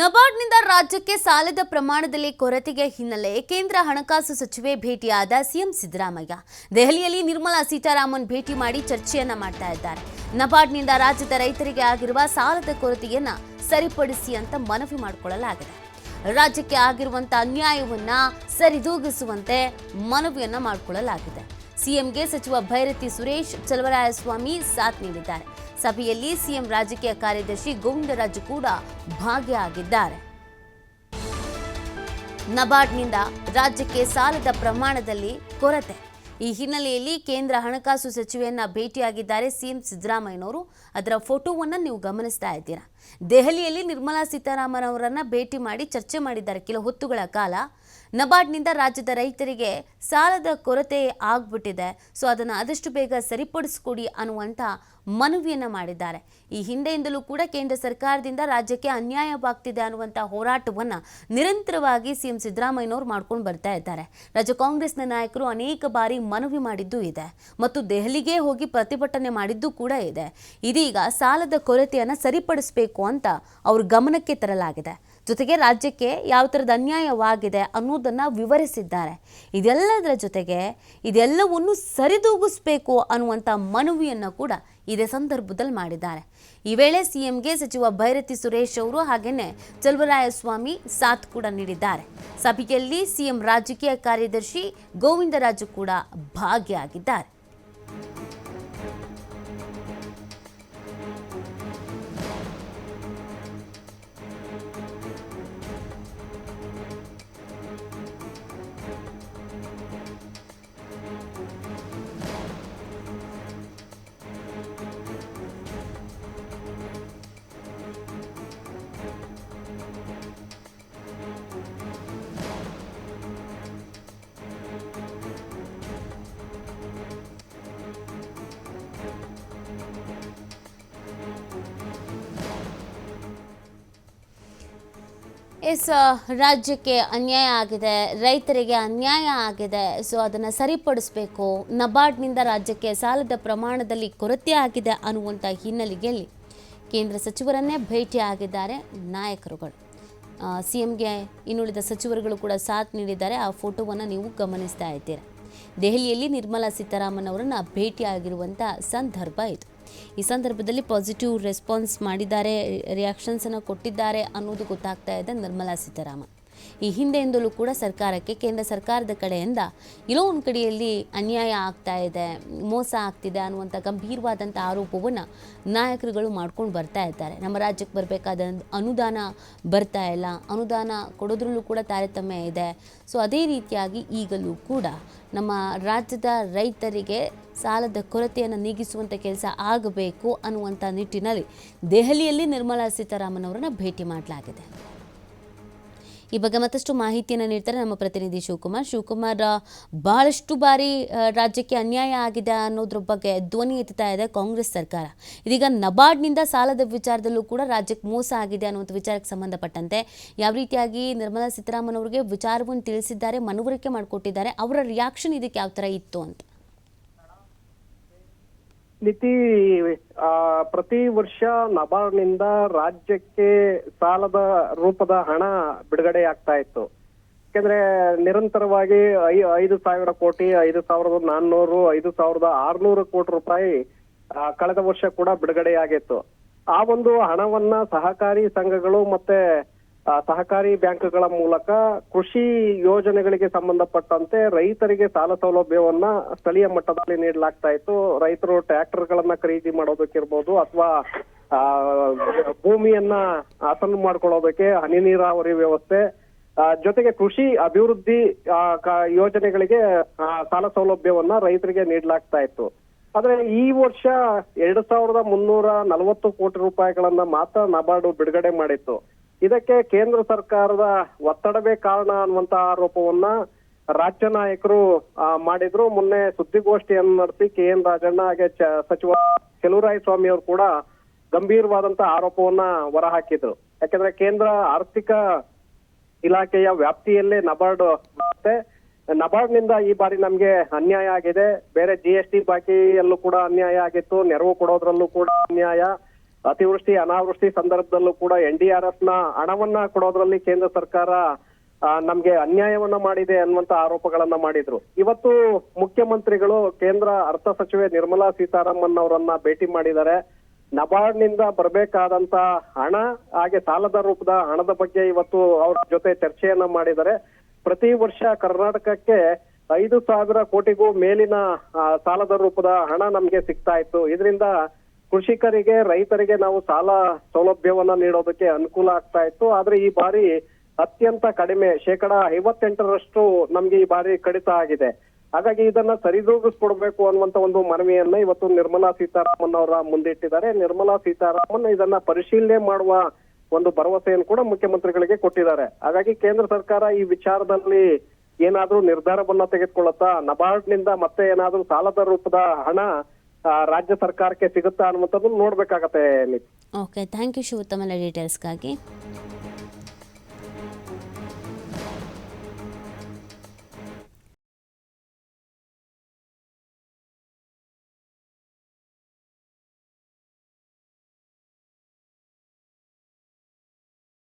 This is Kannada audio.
ನಬಾರ್ಡ್ನಿಂದ ರಾಜ್ಯಕ್ಕೆ ಸಾಲದ ಪ್ರಮಾಣದಲ್ಲಿ ಕೊರತೆಗೆ ಹಿನ್ನೆಲೆ ಕೇಂದ್ರ ಹಣಕಾಸು ಸಚಿವೆ ಭೇಟಿಯಾದ ಸಿಎಂ ಸಿದ್ದರಾಮಯ್ಯ. ದೆಹಲಿಯಲ್ಲಿ ನಿರ್ಮಲಾ ಸೀತಾರಾಮನ್ ಭೇಟಿ ಮಾಡಿ ಚರ್ಚೆಯನ್ನ ಮಾಡ್ತಾ ಇದ್ದಾರೆ. ನಬಾರ್ಡ್ನಿಂದ ರಾಜ್ಯದ ರೈತರಿಗೆ ಆಗಿರುವ ಸಾಲದ ಕೊರತೆಯನ್ನ ಸರಿಪಡಿಸಿ ಅಂತ ಮನವಿ ಮಾಡಿಕೊಳ್ಳಲಾಗಿದೆ. ರಾಜ್ಯಕ್ಕೆ ಆಗಿರುವಂತಹ ಅನ್ಯಾಯವನ್ನ ಸರಿದೂಗಿಸುವಂತೆ ಮನವಿಯನ್ನ ಮಾಡಿಕೊಳ್ಳಲಾಗಿದೆ. ಸಿಎಂಗೆ ಸಚಿವ ಭೈರತಿ ಸುರೇಶ್ ಚಲವರಾಯಸ್ವಾಮಿ ಸಾಥ್ ನೀಡಿದ್ದಾರೆ. ಸಭೆಯಲ್ಲಿ ಸಿಎಂ ರಾಜಕೀಯ ಕಾರ್ಯದರ್ಶಿ ಗೋವಿಂದರಾಜು ಕೂಡ ಭಾಗಿಯಾಗಿದ್ದಾರೆ. ನಬಾರ್ಡ್ನಿಂದ ರಾಜ್ಯಕ್ಕೆ ಸಾಲದ ಪ್ರಮಾಣದಲ್ಲಿ ಕೊರತೆ. ಈ ಹಿನ್ನೆಲೆಯಲ್ಲಿ ಕೇಂದ್ರ ಹಣಕಾಸು ಸಚಿವೆಯನ್ನ ಭೇಟಿಯಾಗಿದ್ದಾರೆ ಸಿಎಂ ಸಿದ್ದರಾಮಯ್ಯನವರು. ಅದರ ಫೋಟೋವನ್ನು ನೀವು ಗಮನಿಸ್ತಾ ಇದ್ದೀರಾ? ದೆಹಲಿಯಲ್ಲಿ ನಿರ್ಮಲಾ ಸೀತಾರಾಮನ್ ಅವರನ್ನ ಭೇಟಿ ಮಾಡಿ ಚರ್ಚೆ ಮಾಡಿದ್ದಾರೆ. ಕೆಲ ಹೊತ್ತುಗಳ ಕಾಲ ನಬಾರ್ಡ್ನಿಂದ ರಾಜ್ಯದ ರೈತರಿಗೆ ಸಾಲದ ಕೊರತೆ ಆಗ್ಬಿಟ್ಟಿದೆ. ಸೊ, ಅದನ್ನು ಆದಷ್ಟು ಬೇಗ ಸರಿಪಡಿಸ್ಕೊಡಿ ಅನ್ನುವಂಥ ಮನವಿಯನ್ನ ಮಾಡಿದ್ದಾರೆ. ಈ ಹಿಂದೆಯಿಂದಲೂ ಕೂಡ ಕೇಂದ್ರ ಸರ್ಕಾರದಿಂದ ರಾಜ್ಯಕ್ಕೆ ಅನ್ಯಾಯವಾಗ್ತಿದೆ ಅನ್ನುವಂಥ ಹೋರಾಟವನ್ನ ನಿರಂತರವಾಗಿ ಸಿಎಂ ಸಿದ್ದರಾಮಯ್ಯನವರು ಮಾಡ್ಕೊಂಡು ಬರ್ತಾ ಇದ್ದಾರೆ. ರಾಜ್ಯ ಕಾಂಗ್ರೆಸ್ನ ನಾಯಕರು ಅನೇಕ ಬಾರಿ ಮನವಿ ಮಾಡಿದ್ದೂ ಇದೆ ಮತ್ತು ದೆಹಲಿಗೆ ಹೋಗಿ ಪ್ರತಿಭಟನೆ ಮಾಡಿದ್ದು ಕೂಡ ಇದೆ. ಇದೀಗ ಸಾಲದ ಕೊರತೆಯನ್ನು ಸರಿಪಡಿಸಬೇಕು ಅಂತ ಅವ್ರ ಗಮನಕ್ಕೆ ತರಲಾಗಿದೆ. ಜೊತೆಗೆ ರಾಜ್ಯಕ್ಕೆ ಯಾವ ಥರದ ಅನ್ಯಾಯವಾಗಿದೆ ಅನ್ನೋದನ್ನು ವಿವರಿಸಿದ್ದಾರೆ. ಇದೆಲ್ಲದರ ಜೊತೆಗೆ ಇದೆಲ್ಲವನ್ನು ಸರಿದೂಗಿಸ್ಬೇಕು ಅನ್ನುವಂಥ ಮನವಿಯನ್ನು ಕೂಡ ಇದೇ ಸಂದರ್ಭದಲ್ಲಿ ಮಾಡಿದ್ದಾರೆ. ಈ ವೇಳೆ ಸಿಎಂಗೆ ಸಚಿವ ಭೈರತಿ ಸುರೇಶ್ ಅವರು ಹಾಗೇನೆ ಚಲುವರಾಯಸ್ವಾಮಿ ಸಾಥ್ ಕೂಡ ನೀಡಿದ್ದಾರೆ. ಸಭೆಯಲ್ಲಿ ಸಿಎಂ ರಾಜಕೀಯ ಕಾರ್ಯದರ್ಶಿ ಗೋವಿಂದರಾಜು ಕೂಡ ಭಾಗಿಯಾಗಿದ್ದಾರೆ. ಎಸ್ ರಾಜ್ಯಕ್ಕೆ ಅನ್ಯಾಯ ಆಗಿದೆ, ರೈತರಿಗೆ ಅನ್ಯಾಯ ಆಗಿದೆ. ಸೊ ಅದನ್ನು ಸರಿಪಡಿಸಬೇಕು. ನಬಾರ್ಡ್ನಿಂದ ರಾಜ್ಯಕ್ಕೆ ಸಾಲದ ಪ್ರಮಾಣದಲ್ಲಿ ಕೊರತೆ ಆಗಿದೆ ಅನ್ನುವಂಥ ಹಿನ್ನೆಲೆಯಲ್ಲಿ ಕೇಂದ್ರ ಸಚಿವರನ್ನೇ ಭೇಟಿಯಾಗಿದ್ದಾರೆ ನಾಯಕರುಗಳು. ಸಿ ಎಂಗೆ ಇನ್ನುಳಿದ ಸಚಿವರುಗಳು ಕೂಡ ಸಾಥ್ ನೀಡಿದ್ದಾರೆ. ಆ ಫೋಟೋವನ್ನು ನೀವು ಗಮನಿಸ್ತಾ ಇದ್ದೀರಾ. ದೆಹಲಿಯಲ್ಲಿ ನಿರ್ಮಲಾ ಸೀತಾರಾಮನ್ ಅವರನ್ನು ಭೇಟಿಯಾಗಿರುವಂಥ ಸಂದರ್ಭ ಇದು. ಈ ಸಂದರ್ಭದಲ್ಲಿ ಪಾಸಿಟಿವ್ ರೆಸ್ಪಾನ್ಸ್ ಮಾಡಿದ್ದಾರೆ ರಿಯಾಕ್ಷನ್ಸನ್ನು ಕೊಟ್ಟಿದ್ದಾರೆ ಅನ್ನೋದು ಗೊತ್ತಾಗ್ತಾ ಇದೆ ನಿರ್ಮಲಾ ಸೀತಾರಾಮನ್. ಈ ಹಿಂದೆಯಿಂದಲೂ ಕೂಡ ಸರ್ಕಾರಕ್ಕೆ, ಕೇಂದ್ರ ಸರ್ಕಾರದ ಕಡೆಯಿಂದ ಎಲ್ಲೋ ಒಂದು ಕಡೆಯಲ್ಲಿ ಅನ್ಯಾಯ ಆಗ್ತಾ ಇದೆ, ಮೋಸ ಆಗ್ತಿದೆ ಅನ್ನುವಂಥ ಗಂಭೀರವಾದಂಥ ಆರೋಪವನ್ನು ನಾಯಕರುಗಳು ಮಾಡ್ಕೊಂಡು ಬರ್ತಾ ಇದ್ದಾರೆ. ನಮ್ಮ ರಾಜ್ಯಕ್ಕೆ ಬರಬೇಕಾದ ಅನುದಾನ ಬರ್ತಾ ಇಲ್ಲ. ಅನುದಾನ ಕೊಡೋದ್ರಲ್ಲೂ ಕೂಡ ತಾರತಮ್ಯ ಇದೆ. ಸೊ ಅದೇ ರೀತಿಯಾಗಿ ಈಗಲೂ ಕೂಡ ನಮ್ಮ ರಾಜ್ಯದ ರೈತರಿಗೆ ಸಾಲದ ಕೊರತೆಯನ್ನು ನೀಗಿಸುವಂಥ ಕೆಲಸ ಆಗಬೇಕು ಅನ್ನುವಂಥ ನಿಟ್ಟಿನಲ್ಲಿ ದೆಹಲಿಯಲ್ಲಿ ನಿರ್ಮಲಾ ಸೀತಾರಾಮನ್ ಅವರನ್ನು ಭೇಟಿ ಮಾಡಲಾಗಿದೆ. ಈ ಬಗ್ಗೆ ಮತ್ತಷ್ಟು ಮಾಹಿತಿಯನ್ನು ನೀಡ್ತಾರೆ ನಮ್ಮ ಪ್ರತಿನಿಧಿ ಶಿವಕುಮಾರ್. ಶಿವಕುಮಾರ್ ಬಹಳಷ್ಟು ಬಾರಿ ರಾಜ್ಯಕ್ಕೆ ಅನ್ಯಾಯ ಆಗಿದೆ ಅನ್ನೋದ್ರ ಬಗ್ಗೆ ಧ್ವನಿ ಎತ್ತುತ್ತಾ ಇದೆ ಕಾಂಗ್ರೆಸ್ ಸರ್ಕಾರ. ಇದೀಗ ನಬಾರ್ಡ್ನಿಂದ ಸಾಲದ ವಿಚಾರದಲ್ಲೂ ಕೂಡ ರಾಜ್ಯಕ್ಕೆ ಮೋಸ ಆಗಿದೆ ಅನ್ನುವಂಥ ವಿಚಾರಕ್ಕೆ ಸಂಬಂಧಪಟ್ಟಂತೆ ಯಾವ ರೀತಿಯಾಗಿ ನಿರ್ಮಲಾ ಸೀತಾರಾಮನ್ ಅವರಿಗೆ ವಿಚಾರವನ್ನು ತಿಳಿಸಿದ್ದಾರೆ, ಮನವರಿಕೆ ಮಾಡಿಕೊಟ್ಟಿದ್ದಾರೆ, ಅವರ ರಿಯಾಕ್ಷನ್ ಇದಕ್ಕೆ ಯಾವ ಥರ ಇತ್ತು ಅಂತ? ನಿತಿ ಪ್ರತಿ ವರ್ಷ ನಬಾರ್ಡ್ನಿಂದ ರಾಜ್ಯಕ್ಕೆ ಸಾಲದ ರೂಪದ ಹಣ ಬಿಡುಗಡೆ ಆಗ್ತಾ ಇತ್ತು. ಯಾಕಂದ್ರೆ ನಿರಂತರವಾಗಿ ಐ- ಐದು ಸಾವಿರ ಕೋಟಿ, ಐದು ಸಾವಿರದ ನಾನ್ನೂರು, ಐದು ಸಾವಿರದ ಆರ್ನೂರು ಕೋಟಿ ರೂಪಾಯಿ ಕಳೆದ ವರ್ಷ ಕೂಡ ಬಿಡುಗಡೆಯಾಗಿತ್ತು. ಆ ಒಂದು ಹಣವನ್ನ ಸಹಕಾರಿ ಸಂಘಗಳು ಮತ್ತೆ ಸಹಕಾರಿ ಬ್ಯಾಂಕ್ಗಳ ಮೂಲಕ ಕೃಷಿ ಯೋಜನೆಗಳಿಗೆ ಸಂಬಂಧಪಟ್ಟಂತೆ ರೈತರಿಗೆ ಸಾಲ ಸೌಲಭ್ಯವನ್ನ ಸ್ಥಳೀಯ ಮಟ್ಟದಲ್ಲಿ ನೀಡಲಾಗ್ತಾ ಇತ್ತು. ರೈತರು ಟ್ರ್ಯಾಕ್ಟರ್ಗಳನ್ನ ಖರೀದಿ ಮಾಡೋದಕ್ಕಿರ್ಬೋದು ಅಥವಾ ಆ, ಭೂಮಿಯನ್ನ ಹಸನು ಮಾಡ್ಕೊಳ್ಳೋದಕ್ಕೆ ಹನಿ ನೀರಾವರಿ ವ್ಯವಸ್ಥೆ ಜೊತೆಗೆ ಕೃಷಿ ಅಭಿವೃದ್ಧಿ ಯೋಜನೆಗಳಿಗೆ ಸಾಲ ಸೌಲಭ್ಯವನ್ನ ರೈತರಿಗೆ ನೀಡಲಾಗ್ತಾ ಇತ್ತು. ಆದ್ರೆ ಈ ವರ್ಷ ಎರಡ್ ಸಾವಿರದ ಮುನ್ನೂರ ನಲವತ್ತು ಕೋಟಿ ರೂಪಾಯಿಗಳನ್ನ ಮಾತ್ರ ನಬಾರ್ಡು ಬಿಡುಗಡೆ ಮಾಡಿತ್ತು. ಇದಕ್ಕೆ ಕೇಂದ್ರ ಸರ್ಕಾರದ ಒತ್ತಡವೇ ಕಾರಣ ಅನ್ನುವಂತ ಆರೋಪವನ್ನ ರಾಜ್ಯ ನಾಯಕರು ಮಾಡಿದ್ರು. ಮೊನ್ನೆ ಸುದ್ದಿಗೋಷ್ಠಿಯನ್ನು ನಡೆಸಿ ಕೆ ಎನ್ ರಾಜಣ್ಣ ಹಾಗೆ ಸಚಿವ ಚೆಲುವರಾಯ ಸ್ವಾಮಿ ಅವರು ಕೂಡ ಗಂಭೀರವಾದಂತ ಆರೋಪವನ್ನ ಹೊರಹಾಕಿದ್ರು. ಯಾಕಂದ್ರೆ ಕೇಂದ್ರ ಆರ್ಥಿಕ ಇಲಾಖೆಯ ವ್ಯಾಪ್ತಿಯಲ್ಲೇ ನಬಾರ್ಡ್ ಮತ್ತೆ ನಬಾರ್ಡ್ನಿಂದ ಈ ಬಾರಿ ನಮ್ಗೆ ಅನ್ಯಾಯ ಆಗಿದೆ. ಬೇರೆ ಜಿ ಎಸ್ ಟಿ ಬಾಕಿಯಲ್ಲೂ ಕೂಡ ಅನ್ಯಾಯ ಆಗಿತ್ತು. ನೆರವು ಕೊಡೋದ್ರಲ್ಲೂ ಕೂಡ ಅನ್ಯಾಯ. ಅತಿವೃಷ್ಟಿ, ಅನಾವೃಷ್ಟಿ ಸಂದರ್ಭದಲ್ಲೂ ಕೂಡ ಎನ್ ಡಿ ಆರ್ ಎಫ್ನ ಹಣವನ್ನ ಕೊಡೋದ್ರಲ್ಲಿ ಕೇಂದ್ರ ಸರ್ಕಾರ ನಮ್ಗೆ ಅನ್ಯಾಯವನ್ನ ಮಾಡಿದೆ ಅನ್ನುವಂತ ಆರೋಪಗಳನ್ನ ಮಾಡಿದ್ರು. ಇವತ್ತು ಮುಖ್ಯಮಂತ್ರಿಗಳು ಕೇಂದ್ರ ಅರ್ಥ ಸಚಿವೆ ನಿರ್ಮಲಾ ಸೀತಾರಾಮನ್ ಅವರನ್ನ ಭೇಟಿ ಮಾಡಿದ್ದಾರೆ. ನಬಾರ್ಡ್ನಿಂದ ಬರಬೇಕಾದಂತ ಹಣ, ಹಾಗೆ ಸಾಲದ ರೂಪದ ಹಣದ ಬಗ್ಗೆ ಇವತ್ತು ಅವ್ರ ಜೊತೆ ಚರ್ಚೆಯನ್ನ ಮಾಡಿದ್ದಾರೆ. ಪ್ರತಿ ವರ್ಷ ಕರ್ನಾಟಕಕ್ಕೆ ಐದು ಸಾವಿರ ಕೋಟಿಗೂ ಮೇಲಿನ ಸಾಲದ ರೂಪದ ಹಣ ನಮ್ಗೆ ಸಿಗ್ತಾ ಇತ್ತು. ಇದರಿಂದ ಕೃಷಿಕರಿಗೆ, ರೈತರಿಗೆ ನಾವು ಸಾಲ ಸೌಲಭ್ಯವನ್ನ ನೀಡೋದಕ್ಕೆ ಅನುಕೂಲ ಆಗ್ತಾ ಇತ್ತು. ಆದ್ರೆ ಈ ಬಾರಿ ಅತ್ಯಂತ ಕಡಿಮೆ, ಶೇಕಡ ಐವತ್ತೆಂಟರಷ್ಟು ನಮ್ಗೆ ಈ ಬಾರಿ ಕಡಿತ ಆಗಿದೆ. ಹಾಗಾಗಿ ಇದನ್ನ ಸರಿದೂಗಿಸ್ಕೊಡ್ಬೇಕು ಅನ್ನುವಂತ ಒಂದು ಮನವಿಯನ್ನ ಇವತ್ತು ನಿರ್ಮಲಾ ಸೀತಾರಾಮನ್ ಅವರ ಮುಂದಿಟ್ಟಿದ್ದಾರೆ. ನಿರ್ಮಲಾ ಸೀತಾರಾಮನ್ ಇದನ್ನ ಪರಿಶೀಲನೆ ಮಾಡುವ ಒಂದು ಭರವಸೆಯನ್ನು ಕೂಡ ಮುಖ್ಯಮಂತ್ರಿಗಳಿಗೆ ಕೊಟ್ಟಿದ್ದಾರೆ. ಹಾಗಾಗಿ ಕೇಂದ್ರ ಸರ್ಕಾರ ಈ ವಿಚಾರದಲ್ಲಿ ಏನಾದ್ರೂ ನಿರ್ಧಾರವನ್ನ ತೆಗೆದುಕೊಳ್ಳುತ್ತಾ ನಬಾರ್ಡ್ನಿಂದ ಮತ್ತೆ ಏನಾದ್ರೂ ಸಾಲದ ರೂಪದ ಹಣ ರಾಜ್ಯ ಸರ್ಕಾರಕ್ಕೆ ಸಿಗುತ್ತಾ ಅನ್ನುವಂಥದ್ದು ನೋಡ್ಬೇಕಾಗತ್ತೆ ಓಕೆ ಥ್ಯಾಂಕ್ ಯು ಶಿವೋತ್ತಮನ ಡೀಟೇಲ್ಸ್ಗಾಗಿ